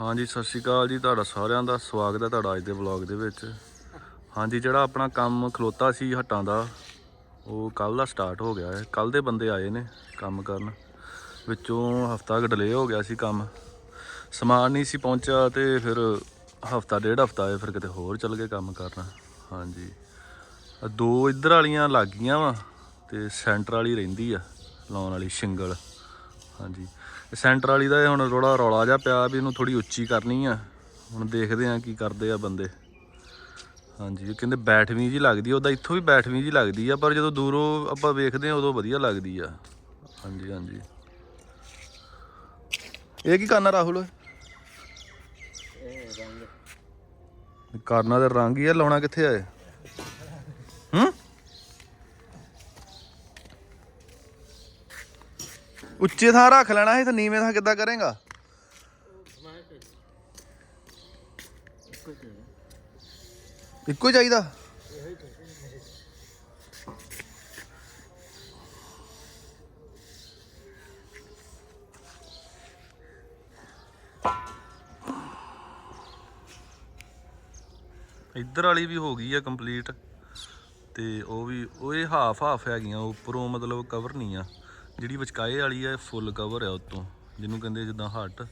ਹਾਂਜੀ, ਸਤਿ ਸ਼੍ਰੀ ਅਕਾਲ ਜੀ, ਤੁਹਾਡਾ ਸਾਰਿਆਂ ਦਾ ਸਵਾਗਤ ਹੈ ਤੁਹਾਡਾ ਅੱਜ ਦੇ ਵਲੌਗ ਦੇ ਵਿੱਚ। ਹਾਂਜੀ, ਜਿਹੜਾ ਆਪਣਾ ਕੰਮ ਖਲੋਤਾ ਸੀ ਹੱਟਾਂ ਦਾ, ਉਹ ਕੱਲ ਦਾ ਸਟਾਰਟ ਹੋ ਗਿਆ ਹੈ। ਕੱਲ ਦੇ ਬੰਦੇ ਆਏ ਨੇ ਕੰਮ ਕਰਨ। ਵਿੱਚੋਂ ਹਫਤਾ ਕੁ ਡਿਲੇ ਹੋ ਗਿਆ ਸੀ ਕੰਮ। ਸਮਾਨ ਨਹੀਂ ਸੀ ਪਹੁੰਚਿਆ ਤੇ ਫਿਰ ਹਫਤਾ, ਡੇਢ ਹਫਤਾ ਆਏ, ਫਿਰ ਕਿਤੇ ਹੋਰ ਚੱਲ ਗਏ ਕੰਮ ਕਰਨ। ਹਾਂਜੀ। ਦੋ ਇੱਧਰ ਵਾਲੀਆਂ ਲੱਗ ਗਈਆਂ ਵਾ ਤੇ ਸੈਂਟਰ ਵਾਲੀ ਰਹਿੰਦੀ ਆ, ਲਾਉਣ ਵਾਲੀ ਸ਼ਿੰਗਲ। ਹਾਂਜੀ। ਸੈਂਟਰ ਵਾਲੀ ਦਾ ਇਹ ਹੁਣ ਥੋੜਾ ਰੌਲਾ ਜਿਹਾ ਪਿਆ ਵੀ ਇਹਨੂੰ ਥੋੜੀ ਉੱਚੀ ਕਰਨੀ ਆ। ਹੁਣ ਦੇਖਦੇ ਆ ਕੀ ਕਰਦੇ ਆ ਬੰਦੇ। ਹਾਂਜੀ ਕਹਿੰਦੇ ਬੈਠਵੀਂ ਜੀ ਲੱਗਦੀ ਆ, ਉਹਦਾ ਇੱਥੋਂ ਵੀ ਬੈਠਵੀਂ ਜੀ ਲੱਗਦੀ ਆ, ਪਰ ਜਦੋਂ ਦੂਰੋਂ ਆਪਾਂ ਵੇਖਦੇ ਆ, ਉਦੋਂ ਵਧੀਆ ਲੱਗਦੀ ਆ। ਹਾਂਜੀ ਹਾਂਜੀ। ਇਹ ਕੀ ਕਰਨਾ ਰਾਹੁਲ? ਕਰਨਾ ਦਾ ਰੰਗ ਹੀ ਆ, ਲਾਉਣਾ ਕਿੱਥੇ ਆ ਇਹ? ਉੱਚੇ ਥਾਂ ਰੱਖ ਲੈਣਾ ਸੀ ਤੇ ਨੀਵੇਂ ਥਾਂ ਕਿੱਦਾਂ ਕਰੇਗਾ? ਇੱਕੋ ਹੀ ਚਾਹੀਦਾ। ਇੱਧਰ ਵਾਲੀ ਵੀ ਹੋ ਗਈ ਆ ਕੰਪਲੀਟ ਤੇ ਉਹ ਵੀ, ਉਹ ਇਹ ਹਾਫ ਹਾਫ ਹੈਗੀਆਂ ਉੱਪਰੋਂ ਮਤਲਬ ਕਵਰ ਨਹੀਂ ਆ। ਜਿਹੜੀ ਵਿਚਕਾਏ ਵਾਲੀ ਆ ਫੁੱਲ ਕਵਰ ਆ ਉੱਤੋਂ। ਜਿਹਨੂੰ ਕਹਿੰਦੇ ਜਿੱਦਾਂ ਹੱਟ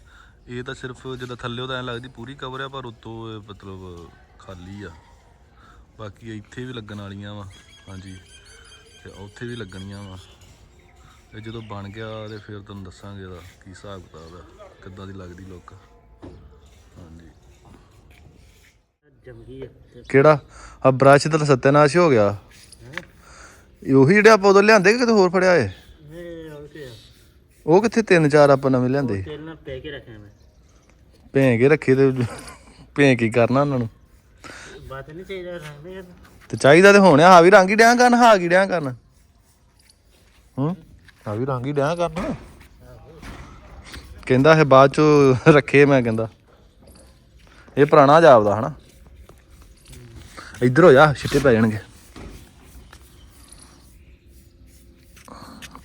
ਇਹ ਤਾਂ ਸਿਰਫ ਜਿੱਦਾਂ ਥੱਲੇ ਤਾਂ ਐਂ ਲੱਗਦੀ ਪੂਰੀ ਕਵਰ ਆ ਪਰ ਉੱਤੋਂ ਇਹ ਮਤਲਬ ਖਾਲੀ ਆ। ਬਾਕੀ ਇੱਥੇ ਵੀ ਲੱਗਣ ਵਾਲੀਆਂ ਵਾ। ਹਾਂਜੀ। ਤੇ ਉੱਥੇ ਵੀ ਲੱਗਣੀਆਂ ਵਾ। ਤੇ ਜਦੋਂ ਬਣ ਗਿਆ ਤੇ ਫਿਰ ਤੁਹਾਨੂੰ ਦੱਸਾਂਗੇ ਇਹਦਾ ਕੀ ਹਿਸਾਬ ਕਿਤਾਬ ਆ ਕਿੱਦਾਂ ਦੀ ਲੱਗਦੀ ਲੁੱਕ ਹਾਂਜੀ। ਕਿਹੜਾ? ਆ ਬ੍ਰਸ਼ ਤਾਂ ਸੱਤਿਆਨਾਸ਼ ਹੀ ਹੋ ਗਿਆ। ਇਹ ਉਹੀ ਜਿਹੜੇ ਆਪਾਂ ਉਦੋਂ ਲਿਆਂਦੇ ਕਿ ਕਿਤੇ ਹੋਰ ਫੜਿਆ ਏ? ਇਹ ਉਹ ਕਿੱਥੇ ਤਿੰਨ ਚਾਰ ਆਪਾਂ ਨਵੇਂ ਲਿਆਂਦੇ? ਤੇਲ ਨਾਲ ਪੈ ਕੇ ਰੱਖਿਆ ਮੈਂ। ਭੇਂ ਕੇ ਰੱਖੇ ਤੇ ਭੇਂ ਕੀ ਕਰਨਾ ਉਹਨਾਂ ਨੂੰ? ਬਾਤ ਨਹੀਂ ਚਾਹੀਦਾ ਰਹਿੰਦੇ ਯਾਰ ਤੇ। ਚਾਹੀਦਾ ਤੇ ਹੋਣਿਆ ਹਾਂ ਵੀ ਰੰਗ ਹੀ ਡਿਆਂ ਕਰਨ ਹਾਂ ਕੀ ਡਿਆਂ ਕਰਨ? ਹੂੰ? ਹਾਂ ਵੀ ਰੰਗ ਹੀ ਡਿਆਂ ਕਰਨ। ਕਹਿੰਦਾ ਇਹ ਬਾਅਦ ਚ ਰੱਖੇ ਮੈਂ ਕਹਿੰਦਾ। ਇਹ ਪੁਰਾਣਾ ਜਾਪਦਾ ਹਨਾ? ਇੱਧਰ ਹੋ ਜਾ ਛਿੱਟੇ ਪੈ ਜਾਣਗੇ।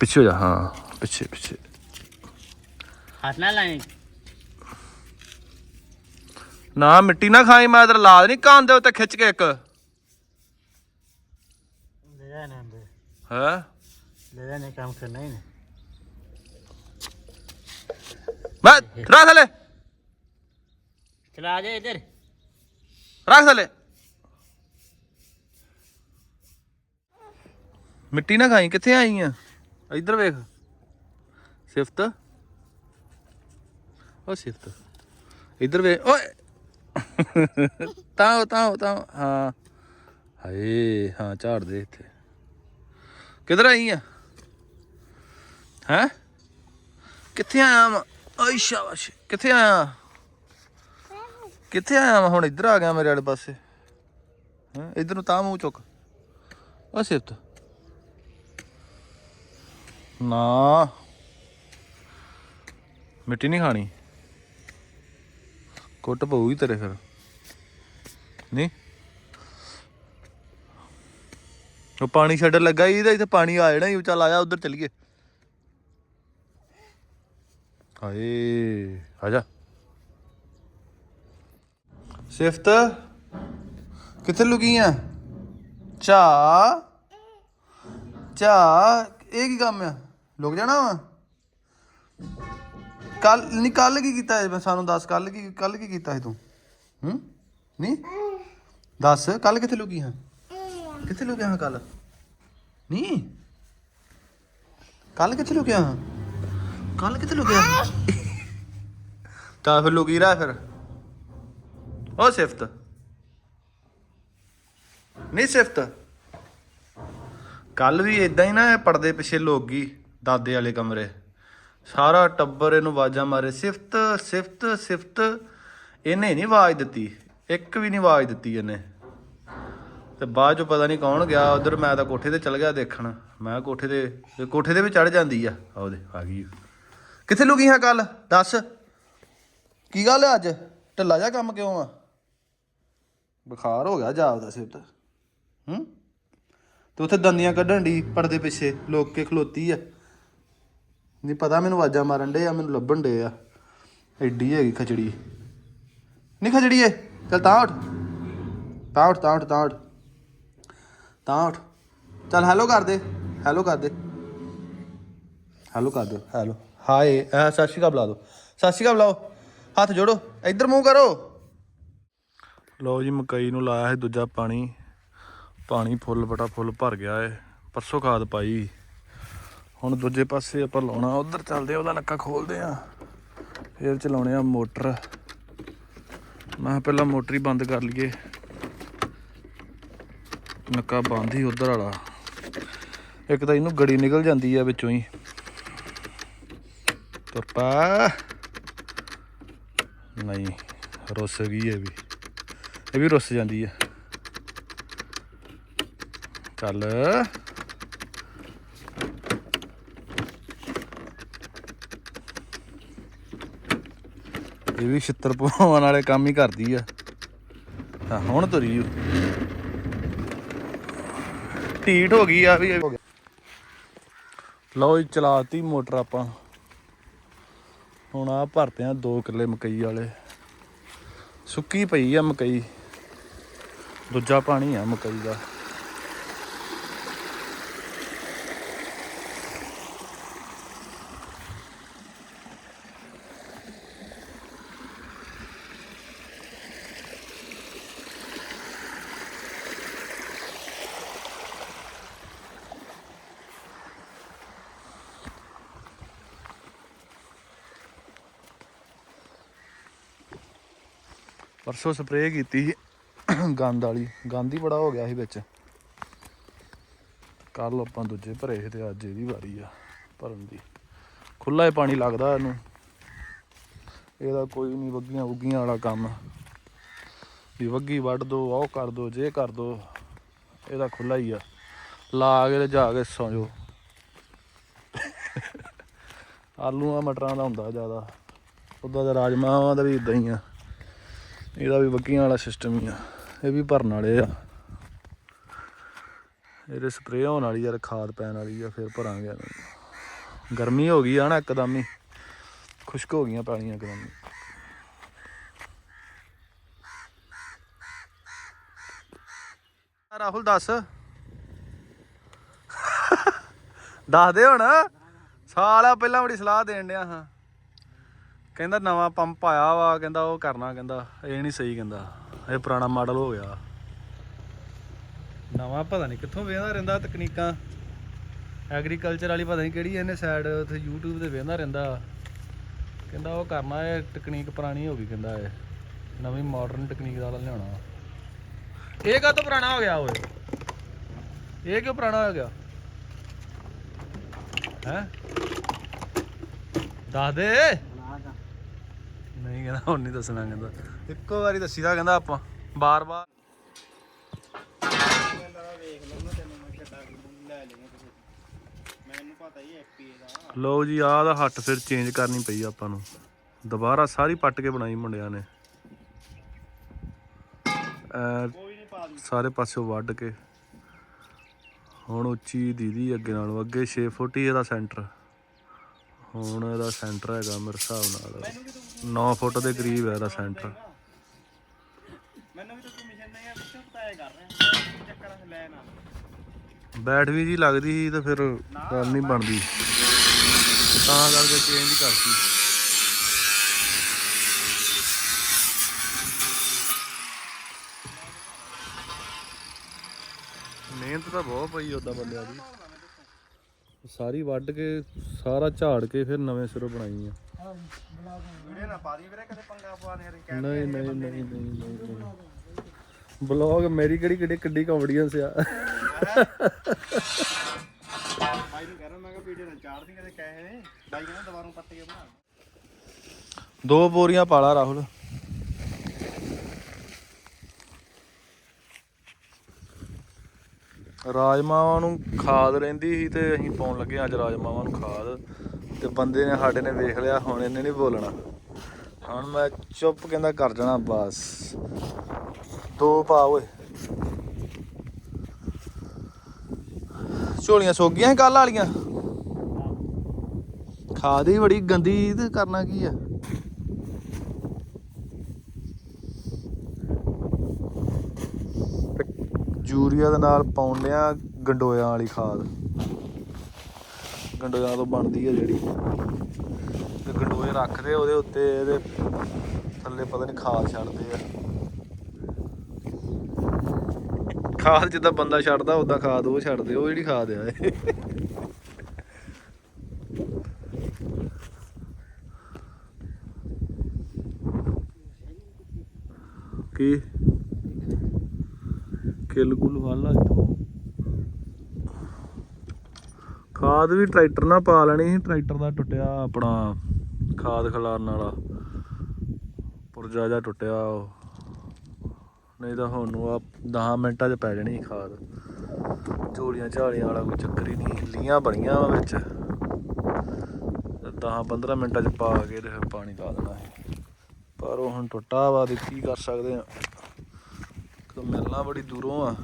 ਪਿੱਛੇ ਹੋ ਜਾ ਹਾਂ ਪਿੱਛੇ ਪਿੱਛੇ। ਹੱਥ ਨਾਲ ਲਾਏ ਨਾ ਮਿੱਟੀ ਨਾ ਖਾਈ ਮੈਂ ਇਧਰ ਲਾ ਨਹੀਂ ਕਾਨ ਦੇ ਉੱਤੇ ਖਿੱਚ ਕੇ ਇੱਕ। ਲੈ ਜਾ ਨਾ ਅੰਦਰ। ਹੈ? ਲੈ ਜਾ ਨੇ ਕੰਮ ਕਰਨਾ ਹੀ ਨਾ ਮੈਂ ਰੱਖ ਥੱਲੇ। ਚਲਾ ਜਾ ਇਧਰ। ਰੱਖ ਥੱਲੇ। ਮਿੱਟੀ ਨਾ ਖਾਈ ਕਿੱਥੇ ਆਈ ਆ? ਇੱਧਰ ਵੇਖ। ਸਿਫਤ। ਉਹ ਸਿਫਤ ਇੱਧਰ ਵੇ, ਓਏ। ਤਾਂ ਤਾਂ ਤਾਂ ਹਾਂ। ਹਾਏ, ਹਾਂ, ਝਾੜ ਦੇ ਇੱਥੇ। ਕਿੱਧਰ ਆਈ ਆ? ਹੈ? ਕਿੱਥੇ ਆਇਆ ਮੈਂ ਓਏ ਸ਼ਾਬਾਸ਼। ਕਿੱਥੇ ਆਇਆ? ਕਿੱਥੇ ਆਇਆ ਮੈਂ ਹੁਣ ਇੱਧਰ ਆ ਗਿਆ ਮੇਰੇ ਵਾਲੇ ਪਾਸੇ। ਹਾਂ? ਇੱਧਰ ਨੂੰ ਤਾਂ ਮੂੰਹ ਚੁੱਕ। ਉਹ ਸਿਫਤ ਨਾ। ਮਿੱਟੀ ਨਹੀਂ ਖਾਣੀ। ਕੁੱਟ ਪਊਗੀ ਤੇਰੇ ਫਿਰ। ਨਹੀਂ? ਉਹ ਪਾਣੀ ਛੱਡਣ ਲੱਗਾ ਸੀ, ਇਹਦਾ ਇੱਥੇ ਪਾਣੀ ਆ ਜਾਣਾ ਸੀ, ਚੱਲ ਆਇਆ ਉਧਰ ਚੱਲੀਏ। ਹਾਏ ਆ ਜਾ। ਸਿਫਤ ਕਿੱਥੇ ਲੁਕੀ ਆ? ਚਾ। ਚਾ ਇਹ ਕੀ ਕੰਮ ਆ? ਲੁਕ ਜਾਣਾ ਵਾ? ਕੱਲ, ਨਹੀਂ, ਕੱਲ ਕੀ ਕੀਤਾ ਮੈਂ ਸਾਨੂੰ ਦੱਸ, ਕੱਲ ਕੀ ਕੱਲ ਕੀ ਕੀਤਾ ਸੀ ਤੂੰ? ਹੂੰ? ਨਹੀਂ? ਦੱਸ, ਕੱਲ ਕਿੱਥੇ ਲੁਕੀ ਹਾਂ? ਕਿੱਥੇ ਲੁਕਿਆ ਹਾਂ ਕੱਲ? ਨਹੀਂ? ਕੱਲ ਕਿੱਥੇ ਲੁਕਿਆ ਹਾਂ? ਕੱਲ ਕਿੱਥੇ ਲੁਕਿਆ ਤਾਂ ਫਿਰ ਲੁਕੀ ਰਹਾ ਫਿਰ। ਉਹ ਸਿਫਤ। ਨਹੀਂ ਸਿਫਤ। ਕੱਲ ਵੀ ਇਦਾਂ ਹੀ ਨਾ ਇਹ ਪਰਦੇ ਪਿੱਛੇ ਲੋਕ ਗਈ ਦਾਦੇ ਵਾਲੇ ਕਮਰੇ। ਸਾਰਾ ਟੱਬਰ ਇਹਨੂੰ ਆਵਾਜ਼ਾਂ ਮਾਰੇ, ਸਿਫਤ ਸਿਫਤ ਸਿਫਤ। ਇਹਨੇ ਨਹੀਂ ਆਵਾਜ਼ ਦਿੱਤੀ, ਇੱਕ ਵੀ ਨਹੀਂ ਆਵਾਜ਼ ਦਿੱਤੀ ਇਹਨੇ। ਤੇ ਬਾਅਦ ਚੋਂ ਪਤਾ ਨਹੀਂ ਕੌਣ ਗਿਆ, ਉਧਰ ਮੈਂ ਤਾਂ ਕੋਠੇ ਤੇ ਚਲ ਗਿਆ ਦੇਖਣ। ਮੈਂ ਕੋਠੇ ਤੇ ਕੋਠੇ ਤੇ ਵੀ ਚੜ ਜਾਂਦੀ ਆ। ਆ ਉਹਦੇ ਆ ਗਈ ਕਿੱਥੇ ਲੁਕੀ ਹਾਂ ਕੱਲ ਦੱਸ। ਕੀ ਗੱਲ ਹੈ ਅੱਜ? ਢੱਲਾ ਜਾ ਕੰਮ ਕਿਉਂ ਆ? ਬੁਖਾਰ ਹੋ ਗਿਆ ਜਾਪਦਾ ਸਿਫਤ ਹੂੰ? ਤੇ ਉੱਥੇ ਦੰਦੀਆਂ ਕੱਢਣ ਦੀ ਪਰਦੇ ਪਿੱਛੇ, ਲੋਕ ਕੇ ਖਲੋਤੀ ਆ। ਨਹੀਂ ਪਤਾ ਮੈਨੂੰ ਆਵਾਜ਼ਾਂ ਮਾਰਨ ਡੇ ਆ, ਮੈਨੂੰ ਲੱਭਣ ਡੇ ਆ। ਐਡੀ ਹੈਗੀ ਖਚੜੀ। ਨਹੀਂ ਖਜੜੀਏ ਚੱਲ ਤਾਂ ਉੱਠ। ਤਾਂ ਉੱਠ ਤਾਂ ਉੱਠ ਤਾਂ ਉੱਠ। ਤਾਂ ਉੱਠ। ਚੱਲ ਹੈਲੋ ਕਰ ਦੇ। ਹੈਲੋ ਕਰ ਦੇ। ਹੈਲੋ ਕਰ ਦਿਓ ਹੈਲੋ ਹਾਏ ਐ ਸਤਿ ਸ਼੍ਰੀ ਅਕਾਲ ਬੁਲਾ ਦਿਓ ਸਤਿ ਸ਼੍ਰੀ ਅਕਾਲ ਬੁਲਾਓ। ਹੱਥ ਜੋੜੋ। ਇੱਧਰ ਮੂੰਹ ਕਰੋ। ਲਓ ਜੀ, ਮਕਈ ਨੂੰ ਲਾਇਆ ਹੈ ਦੂਜਾ ਪਾਣੀ। ਪਾਣੀ ਫੁੱਲ ਬਟਾ ਫੁੱਲ ਭਰ ਗਿਆ ਏ। ਪਰਸੋਂ ਖਾਦ ਪਾਈ। ਹੁਣ ਦੂਜੇ ਪਾਸੇ ਆਪਾਂ ਲਾਉਣਾ, ਉਧਰ ਚੱਲਦੇ ਆ ਉਹਦਾ ਨੱਕਾ ਖੋਲਦੇ ਆ ਫੇਰ ਚਲਾਉਣੇ ਆ ਮੋਟਰ। ਮੈਂ ਕਿਹਾ ਪਹਿਲਾਂ ਮੋਟਰ ਹੀ ਬੰਦ ਕਰ ਲਈਏ। ਨੱਕਾ ਬੰਦ ਹੀ ਉਧਰ ਵਾਲਾ। ਇੱਕ ਤਾਂ ਇਹਨੂੰ ਗੜੀ ਨਿਕਲ ਜਾਂਦੀ ਆ ਵਿੱਚੋਂ ਹੀ। ਤੁਰਪਾ ਨਹੀਂ, ਰੁੱਸ ਗਈ ਇਹ ਵੀ। ਇਹ ਵੀ ਰੁੱਸ ਜਾਂਦੀ ਆ। ਚੱਲ। ਇਹ ਵੀ ਛਿੱਤਰ ਪਵਾਉਣ ਵਾਲੇ ਕੰਮ ਹੀ ਕਰਦੀ ਆ। ਹਾਂ, ਹੁਣ ਤੁਰੀ ਓ। ਢੀਠ ਹੋ ਗਈ ਆ ਵੀ ਲਓ ਜੀ, ਚਲਾਤੀ ਮੋਟਰ ਆਪਾਂ। ਹੁਣ ਆ ਭਰਤੇ ਆ 2 ਕਿੱਲੇ ਮਕਈ ਵਾਲੇ। ਸੁੱਕੀ ਪਈ ਆ ਮਕਈ। ਦੂਜਾ ਪਾਣੀ ਆ ਮਕਈ ਦਾ। ਪਰਸੋਂ ਸਪਰੇਅ ਕੀਤੀ ਸੀ ਗੰਦ ਵਾਲੀ। ਗੰਦ ਹੀ ਬੜਾ ਹੋ ਗਿਆ ਸੀ ਵਿੱਚ। ਕੱਲ ਆਪਾਂ ਦੂਜੇ ਭਰੇ ਸੀ ਤੇ ਅੱਜ ਇਹਦੀ ਵਾਰੀ ਆ ਭਰਨ ਦੀ। ਖੁੱਲਾ ਹੀ ਪਾਣੀ ਲੱਗਦਾ ਇਹਨੂੰ। ਇਹਦਾ ਕੋਈ ਨਹੀਂ ਵੱਗੀਆਂ ਉੱਗੀਆਂ ਵਾਲਾ ਕੰਮ। ਵੀ ਵੱਗੀ ਵੱਢ ਦੋ ਉਹ ਕਰ ਦੋ, ਜੇ ਕਰ ਦੋ, ਇਹਦਾ ਖੁੱਲਾ ਹੀ ਆ। ਲਾ ਕੇ ਤੇ ਜਾ ਕੇ ਸੌਂ ਜਾਓ ਆਲੂਆਂ ਮਟਰਾਂ ਦਾ ਹੁੰਦਾ ਜ਼ਿਆਦਾ। ਉਦਾਂ ਦਾ ਰਾਜਮਾਵਾਂ ਦਾ ਵੀ ਇਦਾਂ ਹੀ ਆ। ਇਹਦਾ ਵੀ ਵੱਗੀਆਂ ਵਾਲਾ ਸਿਸਟਮ ਹੀ ਆ। ਇਹ ਵੀ ਭਰਨ ਵਾਲੇ ਆ। ਇਹਦੇ ਸਪਰੇਅ ਹੋਣ ਵਾਲੀ ਯਾਰ, ਖਾਦ ਪੈਣ ਵਾਲੀ ਆ, ਫਿਰ ਭਰਾਂਗੇ ਇਹਨੂੰ। ਗਰਮੀ ਹੋ ਗਈ ਆ ਨਾ ਇੱਕਦਮ ਹੀ। ਖੁਸ਼ਕ ਹੋ ਗਈਆਂ ਪੈਣੀਆਂ ਇੱਕਦਮ ਹੀ। ਰਾਹੁਲ, ਦੱਸ। ਦੱਸ ਦੇ ਹੁਣ। ਸਾਲਾ ਪਹਿਲਾਂ ਬੜੀ ਸਲਾਹ ਦੇਣ ਡਿਆ ਹਾਂ। ਕਹਿੰਦਾ ਨਵਾਂ ਪੰਪ ਆਇਆ ਵਾ, ਕਹਿੰਦਾ ਉਹ ਕਰਨਾ, ਕਹਿੰਦਾ ਇਹ ਨਹੀਂ ਸਹੀ, ਕਹਿੰਦਾ ਇਹ ਪੁਰਾਣਾ ਮਾਡਲ ਹੋ ਗਿਆ। ਨਵਾਂ ਪਤਾ ਨਹੀਂ ਕਿੱਥੋਂ ਵੇਖਦਾ ਰਹਿੰਦਾ ਤਕਨੀਕਾਂ। ਐਗਰੀਕਲਚਰ ਵਾਲੀ ਪਤਾ ਨਹੀਂ ਕਿਹੜੀ ਇਹਨੇ ਸਾਈਡ ਉੱਥੇ YouTube ਤੇ ਵੇਖਦਾ ਰਹਿੰਦਾ। ਕਹਿੰਦਾ ਉਹ ਕਰਨਾ, ਇਹ ਟੈਕਨੀਕ ਪੁਰਾਣੀ ਹੋ ਗਈ, ਕਹਿੰਦਾ ਇਹ। ਨਵੀਂ ਮਾਡਰਨ ਟੈਕਨੀਕ ਦਾ ਲਿਆਉਣਾ। ਇਹ ਕਾ ਤੋਂ ਪੁਰਾਣਾ ਹੋ ਗਿਆ ਓਏ? ਇਹ ਕਿਉਂ ਪੁਰਾਣਾ ਹੋ ਗਿਆ? ਹੈ? ਦੱਸ ਦੇ। ਨਹੀਂ ਕਹਿੰਦਾ, ਹੁਣ ਨਹੀਂ ਦੱਸਣਾ ਕਹਿੰਦਾ। ਇੱਕੋ ਵਾਰੀ ਦੱਸੀਦਾ ਕਹਿੰਦਾ ਆਪਾਂ, ਬਾਰ-ਬਾਰ। ਮੈਨੂੰ ਜੀ, ਆਹ ਦਾ ਹੱਟ ਫਿਰ ਚੇਂਜ ਕਰਨੀ ਪਈ ਆਪਾਂ ਨੂੰ। ਦੁਬਾਰਾ ਸਾਰੀ ਪੱਟ ਕੇ ਬਣਾਈ ਮੁੰਡਿਆਂ ਨੇ। ਸਾਰੇ ਪਾਸਿਓਂ ਵੱਢ ਕੇ। ਹੁਣ ਉੱਚੀ ਦੀਦੀ ਅੱਗੇ ਨਾਲੋਂ, ਅੱਗੇ 6 ਫੁੱਟ ਹੀ ਇਹਦਾ ਸੈਂਟਰ ਹੁਣ ਇਹਦਾ ਸੈਂਟਰ ਹੈਗਾ ਮੇਰੇ ਹਿਸਾਬ ਨਾਲ। 9 ਫੁੱਟ ਦੇ ਕਰੀਬ ਹੈ ਇਹਦਾ ਸੈਂਟਰ। ਮੈਨੂੰ ਵੀ ਤਾਂ ਤੂੰ ਮਿਸ਼ਨ ਨਹੀਂ ਆ ਵਿੱਚੋਂ ਪਤਾ ਕਰ ਰਿਹਾ। ਕੀ ਚੱਕਰ ਆ ਲੈ ਨਾਲ ਬੈਟਰੀ ਜੀ ਲੱਗਦੀ ਸੀ ਤੇ ਫਿਰ ਗੱਲ ਨਹੀਂ ਬਣਦੀ। ਤਾਂ ਕਰਕੇ ਚੇਂਜ ਕਰਤੀ। ਮਿਹਨਤ ਤਾਂ ਬਹੁਤ ਪਈ ਉਦਾਂ ਬੰਦਿਆਂ ਦੀ। ਸਾਰੀ ਵੱਢ ਕੇ ਸਾਰਾ ਝਾੜ ਕੇ ਫਿਰ ਨਵੇਂ ਸਿਰੋਂ ਬਣਾਈ ਆ। ਵੀਡੀਓ ਨਾ ਪਾ ਦੀ ਵੀਰੇ ਕਦੇ ਪੰਗਾ ਪਵਾ ਦੇ ਯਾਰ ਨਹੀਂ ਨਹੀਂ ਨਹੀਂ ਨਹੀਂ ਨਹੀਂ ਬਲੌਗ ਮੇਰੀ ਕਿਹੜੀ ਕਿਹੜੀ ਕਿੱਡੀ ਕੌਮਡੀਅੰਸ ਆ। ਬਾਈ ਨੂੰ ਕਹਿ ਰਿਹਾ ਮੈਂ ਕਿ ਵੀਡੀਓ ਨਾ ਚਾੜਦੀ ਕਦੇ ਕਹੇ। ਨੇ ਬਾਈ ਕਹਿੰਦਾ ਦੁਬਾਰਾ ਪੱਟ ਕੇ ਬਣਾ ਦੋ। ਬੋਰੀਆਂ ਪਾਲਾ ਰਾਹੁਲ। ਰਾਜਮਾਵਾਂ ਨੂੰ ਖਾਦ ਰਹਿੰਦੀ ਸੀ ਤੇ ਅਸੀਂ ਪਾਉਣ ਲੱਗੇ ਅੱਜ ਰਾਜਮਾਵਾਂ ਨੂੰ ਖਾਦ। ਤੇ ਬੰਦੇ ਨੇ ਸਾਡੇ ਨੇ ਵੇਖ ਲਿਆ ਹੁਣ ਇਹਨੇ ਨਹੀਂ ਬੋਲਣਾ। ਹੁਣ ਮੈਂ ਚੁੱਪ ਕਹਿੰਦਾ ਕਰ ਜਾਣਾ ਬਸ। ਦੋ ਪਾ ਓਏ। ਝੋਲੀਆਂ ਸੁੱਕ ਗਈਆਂ ਕੱਲ ਵਾਲੀਆਂ? ਖਾਦ ਹੀ ਬੜੀ ਗੰਦੀ ਤੇ ਕਰਨਾ ਕੀ ਆ? ਯੂਰੀਆ ਦੇ ਨਾਲ ਪਾਉਂਦੇ ਆ ਗੰਡੋਇਆਂ ਵਾਲੀ ਖਾਦ। ਗੰਡੋਇਆਂ ਤੋਂ ਬਣਦੀ ਹੈ ਜਿਹੜੀ। ਤੇ ਗੰਡੋਏ ਰੱਖਦੇ ਉਹਦੇ ਉੱਤੇ, ਇਹਦੇ ਥੱਲੇ ਪਤਾ ਨਹੀਂ ਖਾਦ ਛੱਡਦੇ ਆ। ਖਾਦ ਜਿੱਦਾਂ ਬੰਦਾ ਛੱਡਦਾ ਉਦਾਂ ਖਾਦ ਉਹ ਛੱਡਦੇ, ਉਹ ਜਿਹੜੀ ਖਾਦ ਆ ਇਹ। ਕੀ? ਗੁਲ ਵਾਲਾ ਇੱਥੋਂ। ਖਾਦ ਵੀ ਟਰੈਕਟਰ ਨਾਲ ਪਾ ਲੈਣੀ ਸੀ, ਟਰੈਕਟਰ ਦਾ ਟੁੱਟਿਆ ਆਪਣਾ ਖਾਦ ਖਿਲਾਰਨ ਵਾਲਾ। ਪੁਰਜਾ ਜਾ ਟੁੱਟਿਆ ਉਹ। ਨਹੀਂ ਤਾਂ ਹੁਣ ਨੂੰ ਆ 10 ਮਿੰਟਾਂ 'ਚ ਪੈ ਜਾਣੀ ਸੀ ਖਾਦ। ਝੋਲੀਆਂ ਝਾਲੀਆਂ ਵਾਲਾ ਕੋਈ ਚੱਕਰ ਹੀ ਨਹੀਂ ਲੀਆਂ ਬਣੀਆਂ ਵਾ ਵਿੱਚ। 10 15 ਮਿੰਟਾਂ 'ਚ ਪਾ ਕੇ ਤੇ ਫਿਰ ਪਾਣੀ ਪਾ ਦੇਣਾ ਸੀ। ਪਰ ਉਹ ਹੁਣ ਟੁੱਟਾ ਵਾ ਤੇ ਕੀ ਕਰ ਸਕਦੇ ਆ। ਕਿ ਮਿਲਣਾ ਬੜੀ ਦੂਰੋਂ ਆ।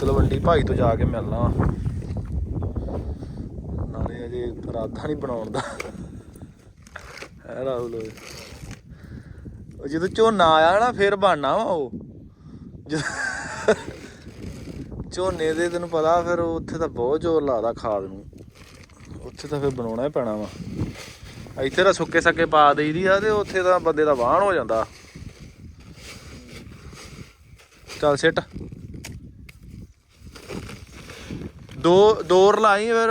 ਤਲਵੰਡੀ ਭਾਈ ਤੋਂ ਜਾ ਕੇ ਮਿਲਣਾ ਵਾ। ਨਾਲੇ ਅਜੇ ਇਰਾਦਾ ਨਹੀਂ ਬਣਾਉਣ ਦਾ। ਹੈ ਰਾਹੁਲ ਉਹ ਜਦੋਂ ਝੋਨਾ ਆਇਆ ਨਾ, ਫਿਰ ਬਣਨਾ ਵਾ ਉਹ। ਝੋਨੇ ਦੇ, ਤੈਨੂੰ ਪਤਾ ਫਿਰ ਉੱਥੇ ਤਾਂ ਬਹੁਤ ਜ਼ੋਰ ਲਾਦਾ ਖਾਦ ਨੂੰ। ਉੱਥੇ ਤਾਂ ਫਿਰ ਬਣਾਉਣਾ ਹੀ ਪੈਣਾ ਵਾ। ਇੱਥੇ ਤਾਂ ਸੁੱਕੇ ਸੱਕੇ ਪਾ ਦੇਈਦੀ ਆ ਤੇ ਉੱਥੇ ਤਾਂ ਬੰਦੇ ਦਾ ਵਾਹਣ ਹੋ ਜਾਂਦਾ। ਚੱਲ ਸਿੱਟ। ਦੋ ਦੋ ਰਲਾਈ ਫਿਰ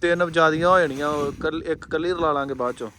ਤਿੰਨ ਜਿਆਦੀਆਂ ਹੋ ਜਾਣੀਆਂ ਇੱਕ ਕੱਲੀ ਰਲਾ ਲਾਂਗੇ ਬਾਅਦ ਚੋਂ।